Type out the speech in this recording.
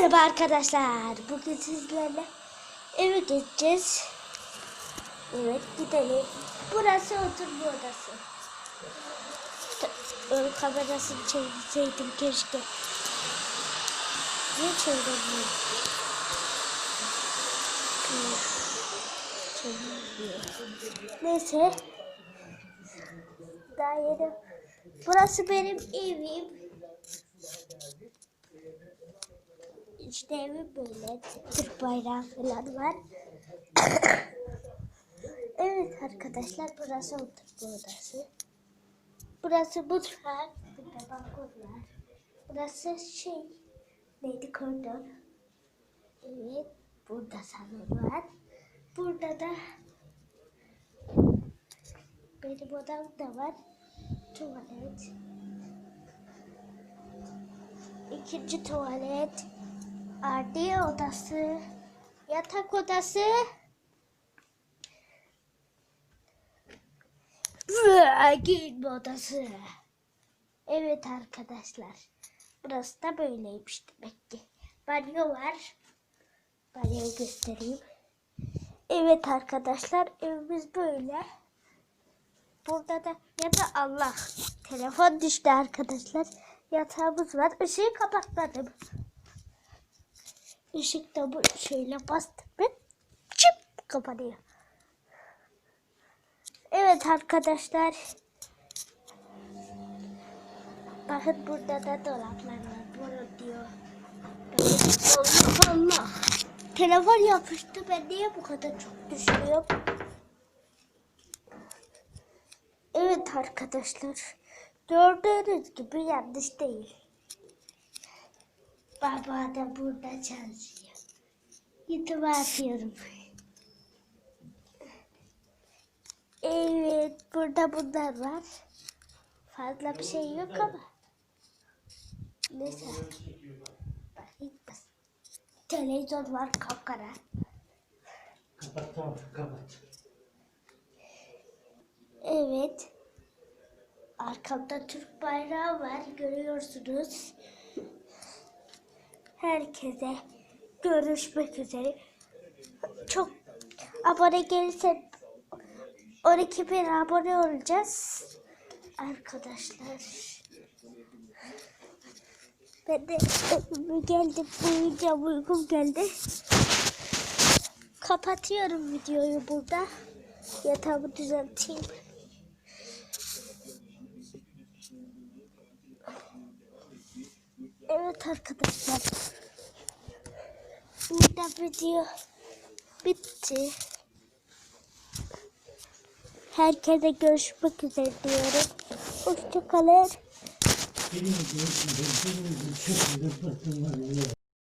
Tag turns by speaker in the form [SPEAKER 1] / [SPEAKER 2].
[SPEAKER 1] Merhaba arkadaşlar. Bugün sizlerle eve geçeceğiz. Evet gidelim. Burası oturma odası. Ön kamerasını çevirseydim keşke. Niye? Çevirmiyor. Neyse. Daha yeni. Burası benim evim. İşte evim böyle. Türk bayrağı falan var. evet arkadaşlar burası oturma odası. Burası mutfak. Burada balkon var. Burası şey neydi koridor. Evet. Burada salon var. Burada da benim odam da var. Tuvalet. İkinci tuvalet. Ardiye odası. Yatak odası. Giyinme odası. Evet arkadaşlar. Burası da böyleymiş demek ki. Banyo var. Banyoyu göstereyim. Evet arkadaşlar evimiz böyle. Burada da ya da Allah. Telefon düştü arkadaşlar. Yatağımız var. Işığı kapatmadım. Işık da bu şöyle bastım mı çıp kapanıyor. Evet arkadaşlar. Bakın burada da dolaplar var. Bunu diyor. Allah Allah. Telefon yapıştı. Ben niye bu kadar çok düşürüyorum? Evet arkadaşlar. Gördüğünüz gibi yanlış değil. Baba da burada çalışıyor. YouTube atıyorum. Evet burada bunlar var. Fazla bir şey yok ama. Neyse. Bakayım. Televizyon var kapkara.
[SPEAKER 2] Kapat tamam kapat.
[SPEAKER 1] Evet. Arkamda Türk bayrağı var. Görüyorsunuz. Herkese görüşmek üzere. Çok abone gelirse 12 bin abone olacağız. Arkadaşlar. Ben de geldim. Uyuyacağım. Uykum geldi. Kapatıyorum videoyu burada. Yatağımı düzelteyim. Evet arkadaşlar. Burada video bitti. Herkese görüşmek üzere diyorum. Hoşçakalın.
[SPEAKER 2] Benim için benim bakımlar